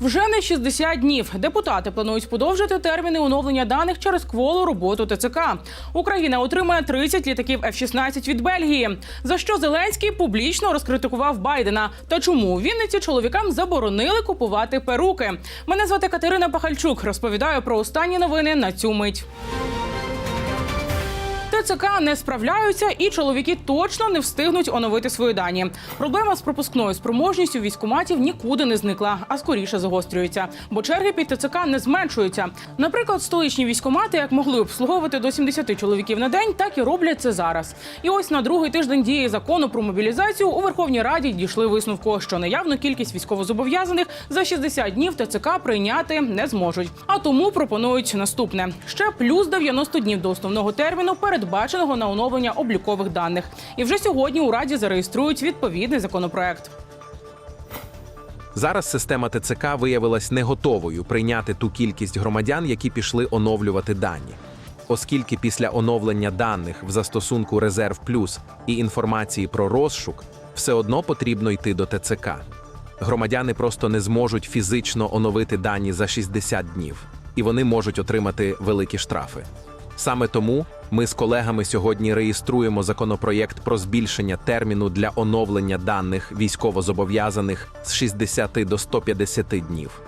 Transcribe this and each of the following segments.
Вже не 60 днів. Депутати планують подовжити терміни оновлення даних через кволу роботу ТЦК. Україна отримає 30 літаків F-16 від Бельгії. За що Зеленський публічно розкритикував Байдена. Та чому у Вінниці чоловікам заборонили купувати перуки? Мене звати Катерина Пахальчук. Розповідаю про останні новини на цю мить. ТЦК не справляються, і чоловіки точно не встигнуть оновити свої дані. Проблема з пропускною спроможністю військоматів нікуди не зникла, а скоріше загострюється, бо черги під ТЦК не зменшуються. Наприклад, столичні військомати, як могли обслуговувати до 70 чоловіків на день, так і роблять це зараз. І ось на другий тиждень дії закону про мобілізацію у Верховній Раді дійшли висновку, що наявну кількість військовозобов'язаних за 60 днів ТЦК прийняти не зможуть. А тому пропонують наступне: ще плюс 90 днів до основного терміну, передбаченого на оновлення облікових даних. І вже сьогодні у раді зареєструють відповідний законопроект. Зараз система ТЦК виявилась не готовою прийняти ту кількість громадян, які пішли оновлювати дані. Оскільки після оновлення даних в застосунку Резерв Плюс і інформації про розшук все одно потрібно йти до ТЦК. Громадяни просто не зможуть фізично оновити дані за 60 днів, і вони можуть отримати великі штрафи. Саме тому ми з колегами сьогодні реєструємо законопроєкт про збільшення терміну для оновлення даних військовозобов'язаних з 60 до 150 днів.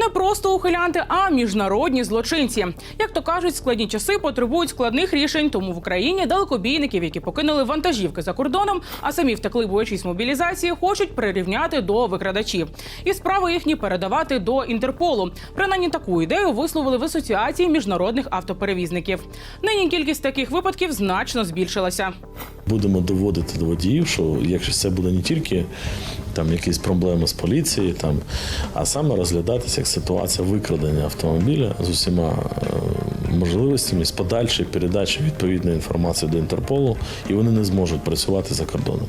Не просто ухилянти, а міжнародні злочинці. Як то кажуть, складні часи потребують складних рішень. Тому в Україні далекобійників, які покинули вантажівки за кордоном, а самі втекли боячись мобілізації, хочуть прирівняти до викрадачів. І справи їхні передавати до Інтерполу. Принаймні таку ідею висловили в асоціації міжнародних автоперевізників. Нині кількість таких випадків значно збільшилася. Будемо доводити до водіїв, що якщо це буде не тільки там якісь проблеми з поліцією, там, а саме розглядатися як ситуація викрадення автомобіля з усіма е, можливостями з подальшої передачі відповідної інформації до Інтерполу, і вони не зможуть працювати за кордоном.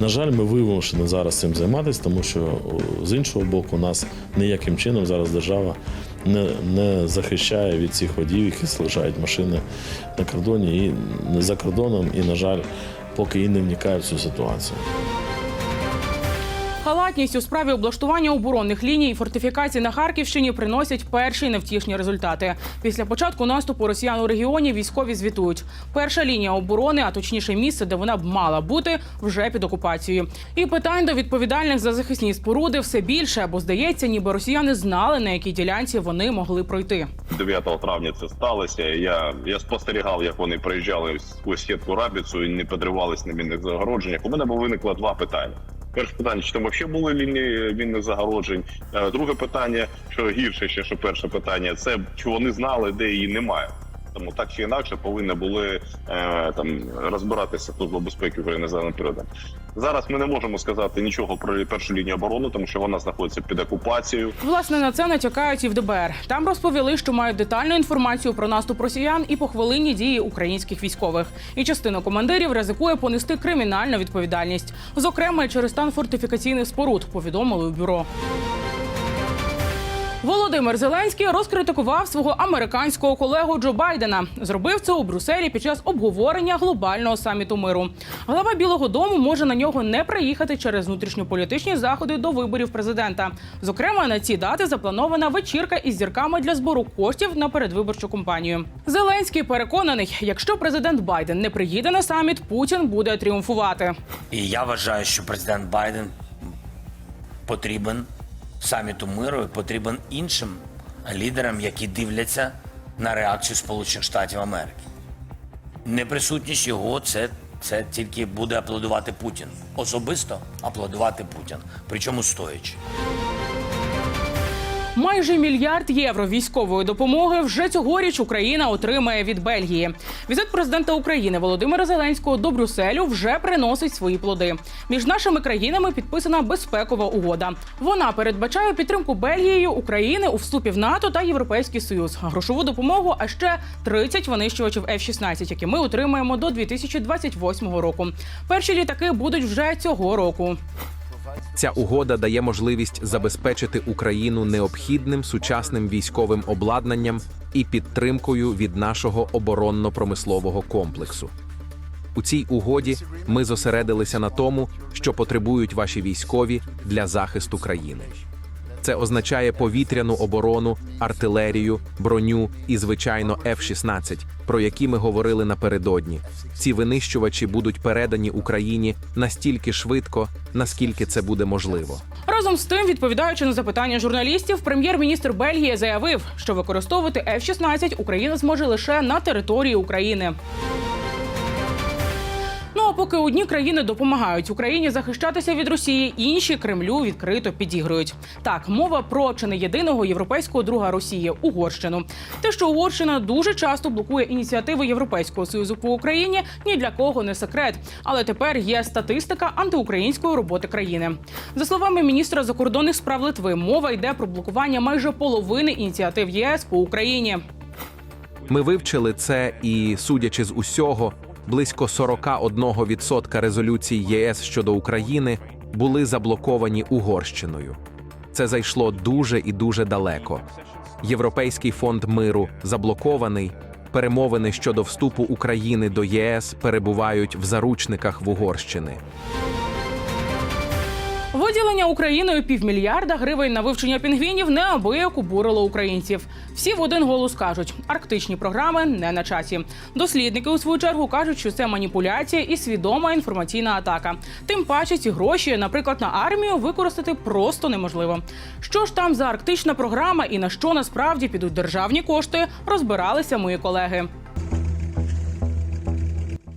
На жаль, ми вимушені зараз цим займатися, тому що з іншого боку, нас ніяким чином зараз держава не, не захищає від цих водіїв, які залишають машини на кордоні і не за кордоном, і, на жаль, поки і не вникає в цю ситуацію. Халатність у справі облаштування оборонних ліній і фортифікацій на Харківщині приносять перші невтішні результати. Після початку наступу росіян у регіоні військові звітують. Перша лінія оборони, а точніше місце, де вона б мала бути, вже під окупацією. І питань до відповідальних за захисні споруди все більше, бо здається, ніби росіяни знали на якій ділянці вони могли пройти. 9 травня це сталося. Я, я спостерігав, як вони приїжджали у сітку рабіцу і не підривались на мінних загородженнях. У мене виникло два питання. Перше питання, чи там взагалі були лінії вільних загороджень? Е, Друге питання, що гірше ще, що перше питання, це чи вони знали, де її немає. Тому так чи інакше повинні були е, там розбиратися служба безпеки України за напередом. Зараз ми не можемо сказати нічого про першу лінію оборони, тому що вона знаходиться під окупацією. Власне на це натякають і в ДБР. Там розповіли, що мають детальну інформацію про наступ росіян і похвилинні дії українських військових. І частина командирів ризикує понести кримінальну відповідальність, зокрема через стан фортифікаційних споруд. Повідомили у бюро. Володимир Зеленський розкритикував свого американського колегу Джо Байдена. Зробив це у Брюсселі під час обговорення глобального саміту миру. Глава Білого Дому може на нього не приїхати через внутрішньополітичні заходи до виборів президента. Зокрема, на ці дати запланована вечірка із зірками для збору коштів на передвиборчу кампанію. Зеленський переконаний, якщо президент Байден не приїде на саміт, Путін буде тріумфувати. І я вважаю, що президент Байден потрібен саміту миру, потрібен іншим лідерам, які дивляться на реакцію Сполучених Штатів Америки. Неприсутність його це, це тільки буде аплодувати Путін. Особисто аплодувати Путін, причому стоячи. Майже мільярд євро військової допомоги вже цьогоріч Україна отримає від Бельгії. Візит президента України Володимира Зеленського до Брюсселю вже приносить свої плоди. Між нашими країнами підписана безпекова угода. Вона передбачає підтримку Бельгією України у вступі в НАТО та Європейський Союз, грошову допомогу, а ще 30 винищувачів F-16, які ми отримаємо до 2028 року. Перші літаки будуть вже цього року. Ця угода дає можливість забезпечити Україну необхідним сучасним військовим обладнанням і підтримкою від нашого оборонно-промислового комплексу. У цій угоді ми зосередилися на тому, що потребують ваші військові для захисту країни. Це означає повітряну оборону, артилерію, броню і, звичайно, F-16, про які ми говорили напередодні. Ці винищувачі будуть передані Україні настільки швидко, наскільки це буде можливо. Разом з тим, відповідаючи на запитання журналістів, прем'єр-міністр Бельгії заявив, що використовувати F-16 Україна зможе лише на території України. Поки одні країни допомагають Україні захищатися від Росії, інші Кремлю відкрито підігрують. Так, мова про чи не єдиного європейського друга Росії Угорщину. Те, що Угорщина дуже часто блокує ініціативи Європейського союзу по Україні, ні для кого не секрет. Але тепер є статистика антиукраїнської роботи країни. За словами міністра закордонних справ Литви, мова йде про блокування майже половини ініціатив ЄС по Україні. Ми вивчили це і, судячи з усього, близько 41% резолюцій ЄС щодо України були заблоковані Угорщиною. Це зайшло дуже і дуже далеко. Європейський фонд миру заблокований. Перемовини щодо вступу України до ЄС перебувають в заручниках в Угорщини. Виділення Україною півмільярда гривень на вивчення пінгвінів неабияк обурило українців. Всі в один голос кажуть, арктичні програми не на часі. Дослідники у свою чергу кажуть, що це маніпуляція і свідома інформаційна атака. Тим паче ці гроші, наприклад, на армію використати просто неможливо. Що ж там за арктична програма і на що насправді підуть державні кошти, розбиралися мої колеги.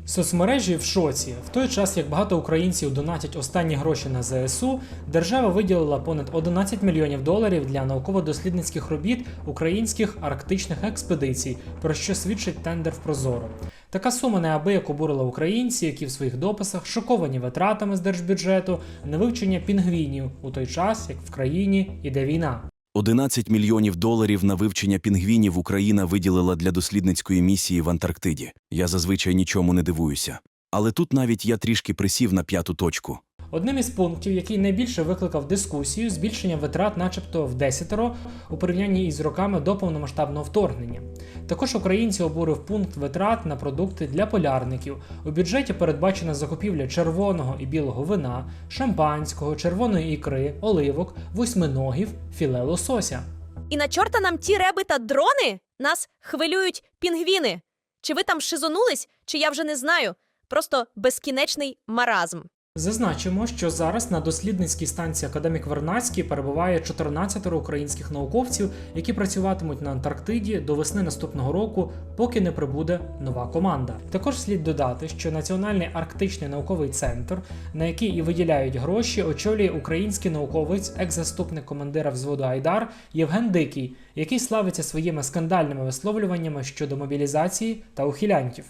Соцмережі в шоці. В той час, як багато українців донатять останні гроші на ЗСУ, держава виділила понад 11 мільйонів доларів для науково-дослідницьких робіт українських арктичних експедицій, про що свідчить тендер в Прозоро. Така сума неабияк обурила українців, які в своїх дописах шоковані витратами з держбюджету на вивчення пінгвінів у той час, як в країні іде війна. 11 мільйонів доларів на вивчення пінгвінів Україна виділила для дослідницької місії в Антарктиді. Я зазвичай нічому не дивуюся. Але тут навіть я трішки присів на п'яту точку. Одним із пунктів, який найбільше викликав дискусію, збільшення витрат, начебто в десятеро, у порівнянні із роками до повномасштабного вторгнення. Також українці обурив пункт витрат на продукти для полярників. У бюджеті передбачена закупівля червоного і білого вина, шампанського, червоної ікри, оливок, восьминогів, філе лосося. І на чорта нам ті реби та дрони? Нас хвилюють пінгвіни. Чи ви там шизонулись, чи я вже не знаю. Просто безкінечний маразм. Зазначимо, що зараз на дослідницькій станції Академік Вернацький перебуває 14 українських науковців, які працюватимуть на Антарктиді до весни наступного року, поки не прибуде нова команда. Також слід додати, що Національний арктичний науковий центр, на який і виділяють гроші, очолює український науковець, екс-заступник командира взводу Айдар Євген Дикий, який славиться своїми скандальними висловлюваннями щодо мобілізації та ухилянтів.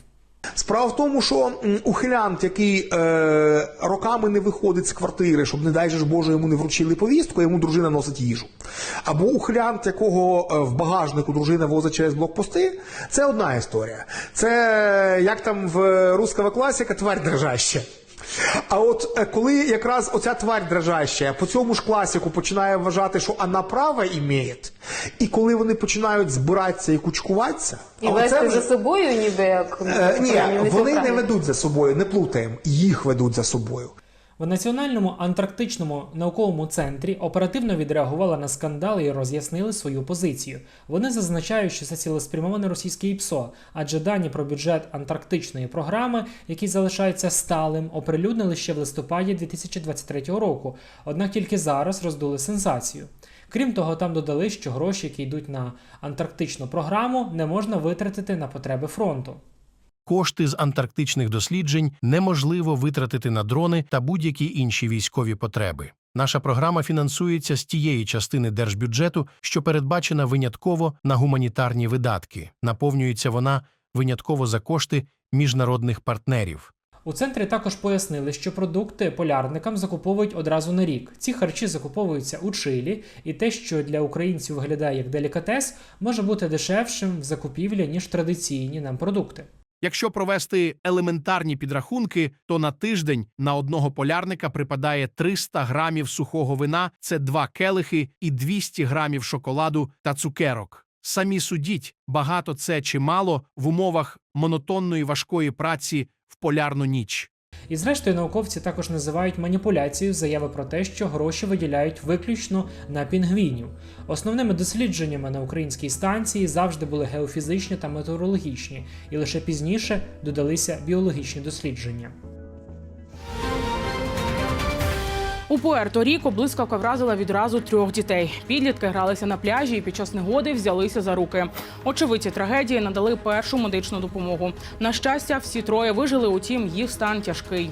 Справа в тому, що ухилянт, який е, роками не виходить з квартири, щоб, не дай же ж Боже, йому не вручили повістку, йому дружина носить їжу. Або ухилянт, якого е, в багажнику дружина возить через блокпости, це одна історія. Це як там в руского класіка тварь дрожаща. А от е, коли якраз оця тварь дрожаща по цьому ж класіку починає вважати, що вона право імеє, і коли вони починають збиратися і кучкуватися, І вести вже- за собою, ніби як Е, ні, вони не ведуть за собою, не плутаємо. Їх ведуть за собою. В Національному антарктичному науковому центрі оперативно відреагували на скандал і роз'яснили свою позицію. Вони зазначають, що це цілеспрямоване російське ІПСО, адже дані про бюджет антарктичної програми, який залишається сталим, оприлюднили ще в листопаді 2023 року. Однак тільки зараз роздули сенсацію. Крім того, там додали, що гроші, які йдуть на антарктичну програму, не можна витратити на потреби фронту. Кошти з антарктичних досліджень неможливо витратити на дрони та будь-які інші військові потреби. Наша програма фінансується з тієї частини держбюджету, що передбачена винятково на гуманітарні видатки. Наповнюється вона винятково за кошти міжнародних партнерів. У центрі також пояснили, що продукти полярникам закуповують одразу на рік. Ці харчі закуповуються у Чилі, і те, що для українців виглядає як делікатес, може бути дешевшим в закупівлі ніж традиційні нам продукти. Якщо провести елементарні підрахунки, то на тиждень на одного полярника припадає 300 грамів сухого вина, це два келихи і 200 грамів шоколаду та цукерок. Самі судіть, багато це чи мало в умовах монотонної важкої праці в полярну ніч. І зрештою науковці також називають маніпуляцією заяви про те, що гроші виділяють виключно на пінгвінів. Основними дослідженнями на українській станції завжди були геофізичні та метеорологічні, і лише пізніше додалися біологічні дослідження. У Пуерто-Ріко блискавка вразила відразу трьох дітей. Підлітки гралися на пляжі і під час негоди взялися за руки. Очевидці трагедії надали першу медичну допомогу. На щастя, всі троє вижили, утім, їх стан тяжкий.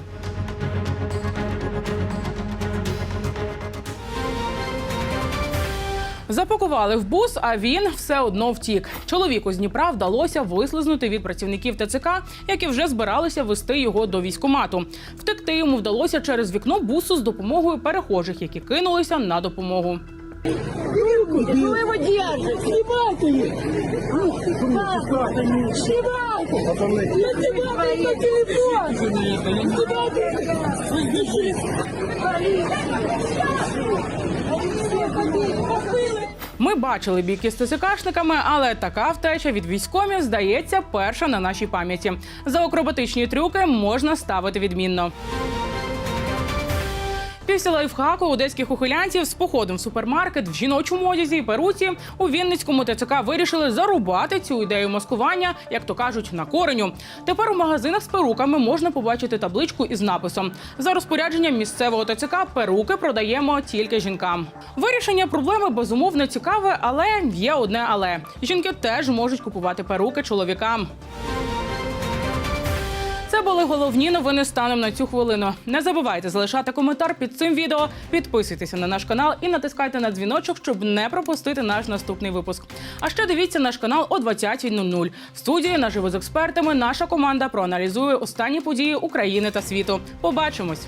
Запакували в бус, а він все одно втік. Чоловіку з Дніпра вдалося вислизнути від працівників ТЦК, які вже збиралися вести його до військомату. Втекти йому вдалося через вікно бусу з допомогою перехожих, які кинулися на допомогу. Я! Ми бачили бійки з тисикашниками, але така втеча від військомів здається перша на нашій пам'яті. За акробатичні трюки можна ставити відмінно. Після лайфхаку одеських ухилянців з походом в супермаркет в жіночому одязі і перуці у Вінницькому ТЦК вирішили зарубати цю ідею маскування, як то кажуть, на кореню. Тепер у магазинах з перуками можна побачити табличку із написом: за розпорядженням місцевого ТЦК перуки продаємо тільки жінкам. Вирішення проблеми безумовно цікаве, але є одне але жінки теж можуть купувати перуки чоловікам. Це головні новини станом на цю хвилину. Не забувайте залишати коментар під цим відео, підписуйтеся на наш канал і натискайте на дзвіночок, щоб не пропустити наш наступний випуск. А ще дивіться наш канал о 20.00. В студії наживо з експертами наша команда проаналізує останні події України та світу. Побачимось.